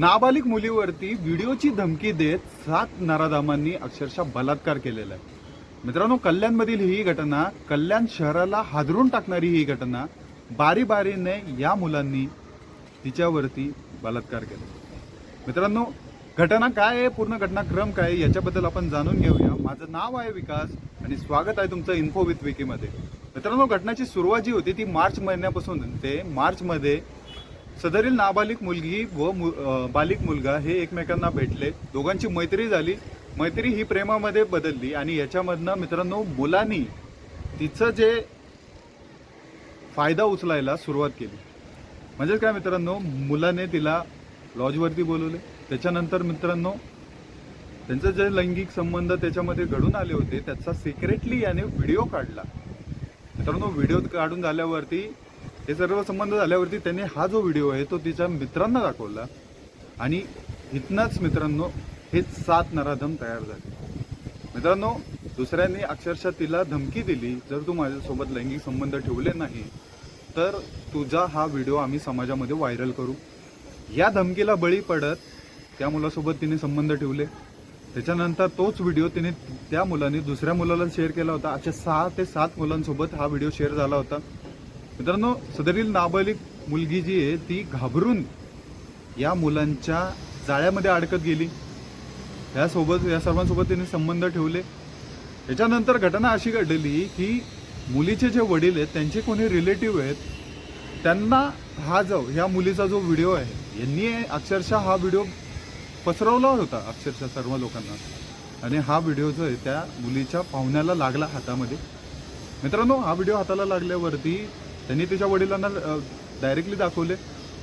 नाबालिक मुलीवरती व्हिडिओची धमकी देत सात नराधामांनी अक्षरशः बलात्कार केलेला आहे. मित्रांनो कल्याणमधील ही घटना कल्याण शहराला हादरून टाकणारी ही घटना बारी बारीने या मुलांनी तिच्यावरती बलात्कार केला. मित्रांनो घटना काय आहे? पूर्ण घटनाक्रम काय आहे? याच्याबद्दल आपण जाणून घेऊया. माझं नाव आहे विकास आणि स्वागत आहे तुमचं इन्फो विथ विकीमध्ये मित्रांनो घटनाची सुरुवात जी होती ती मार्च महिन्यापासून. ते मार्चमध्ये सदरील नाबालिक मुलगी व मु- बालिक मुलगा हे एकमेकांना भेटले. दोघांची मैत्री झाली. मैत्री ही प्रेमामध्ये बदलली आणि याच्यामधनं मित्रांनो मुलांनी तिचं जे फायदा उचलायला सुरुवात केली. म्हणजे काय मित्रांनो मुलाने तिला लॉजवरती बोलवले. त्याच्यानंतर मित्रांनो त्यांचं जे लैंगिक संबंध त्याच्यामध्ये घडून आले होते त्याचा सिक्रेटली याने व्हिडिओ काढला. मित्रांनो व्हिडिओ काढून झाल्यावरती हे सर्व संबंध झाल्यावरती त्याने हा जो व्हिडिओ आहे तो तिच्या मित्रांना दाखवला. आणि इथनंच मित्रांनो हे सात नराधम तयार झाले. मित्रांनो दुसऱ्यांनी अक्षरशः तिला धमकी दिली. जर तू माझ्यासोबत लैंगिक संबंध ठेवले नाही तर तुझा हा व्हिडिओ आम्ही समाजामध्ये व्हायरल करू. या धमकीला बळी पडत त्या मुलासोबत तिने संबंध ठेवले. त्याच्यानंतर तोच व्हिडिओ तिने त्या मुलाने दुसऱ्या मुलाला शेअर केला होता. अशा सहा ते सात मुलांसोबत हा व्हिडिओ शेअर झाला होता. मित्रांनो सदरील नाबालिक मुलगी जी आहे ती घाबरून या मुलांच्या जाळ्यामध्ये अडकत गेली. यासोबत या सर्वांसोबत तिने संबंध ठेवले. त्याच्यानंतर घटना अशी घडली की मुलीचे जे वडील आहेत त्यांचे कोणी रिलेटिव्ह आहेत त्यांना हा जो ह्या मुलीचा जो व्हिडिओ आहे यांनी अक्षरशः हा व्हिडिओ पसरवला होता अक्षरशः सर्व लोकांना. आणि हा व्हिडिओ जो आहे त्या मुलीच्या पाहुण्याला लागला हातामध्ये. मित्रांनो हा व्हिडिओ हाताला लागल्यावरती त्यांनी तिच्या वडिलांना डायरेक्टली दाखवले.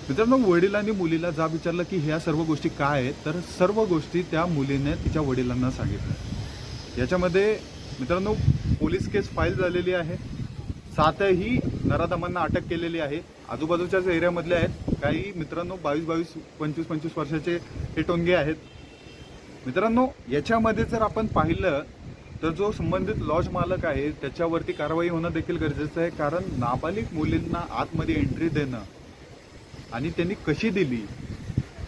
मित्रांनो वडिलांनी मुलीला जा विचारलं की ह्या सर्व गोष्टी काय आहेत? तर सर्व गोष्टी त्या मुलीने तिच्या वडिलांना सांगितल्या. याच्यामध्ये मित्रांनो पोलीस केस फाईल झालेली आहे. सातही नराधमांना अटक केलेली आहे. आजूबाजूच्याच एरियामधले आहेत काही मित्रांनो बावीस बावीस पंचवीस पंचवीस वर्षाचे हे टोंगे आहेत. मित्रांनो याच्यामध्ये जर आपण पाहिलं तर जो संबंधित लॉज मालक आहे त्याच्यावरती कारवाई होणं देखील गरजेचं आहे. कारण नाबालिक मुलींना आतमध्ये एंट्री देणं आणि त्यांनी कशी दिली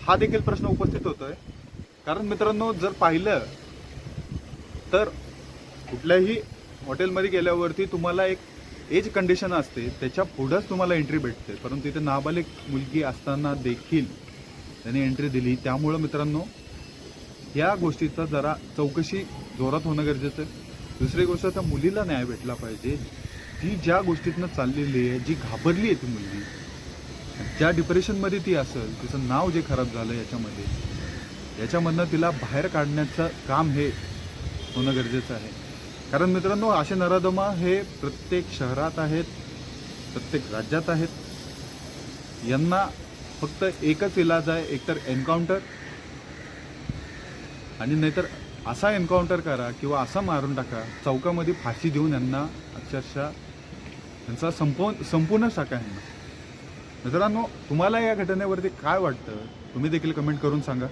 हा देखील प्रश्न उपस्थित होतोय. कारण मित्रांनो जर पाहिलं तर कुठल्याही हॉटेलमध्ये गेल्यावरती तुम्हाला एक एज कंडिशन असते. त्याच्या पुढंच तुम्हाला एंट्री भेटते. परंतु इथे नाबालिक मुलगी असताना देखील त्याने एंट्री दिली. त्यामुळं मित्रांनो या गोष्टीचा जरा चौकशी जोरात होणं गरजेचं आहे. दुसरी गोष्ट त्या मुलीला न्याय भेटला पाहिजे. ती ज्या गोष्टीतनं चाललेली आहे जी घाबरली आहे ती मुलगी ज्या डिप्रेशनमध्ये ती असेल तिचं नाव जे खराब झालं याच्यामध्ये याच्यामधनं तिला बाहेर काढण्याचं काम हे होणं गरजेचं आहे. कारण मित्रांनो असे नराधमा हे प्रत्येक शहरात आहेत प्रत्येक राज्यात आहेत. यांना फक्त एकच इलाज आहे एकतर एन्काउंटर आणि नाहीतर असा एन्काउंटर करा किंवा असा मारून टाका चौकामध्ये फाशी देऊन यांना अक्षरशः त्यांचा संपवून संपूर्णच टाका यांना मित्रांनो तुम्हाला या घटनेवरती काय वाटतं? तुम्ही देखील कमेंट करून सांगा.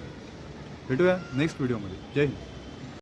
भेटूया नेक्स्ट व्हिडिओमध्ये जय हिंद.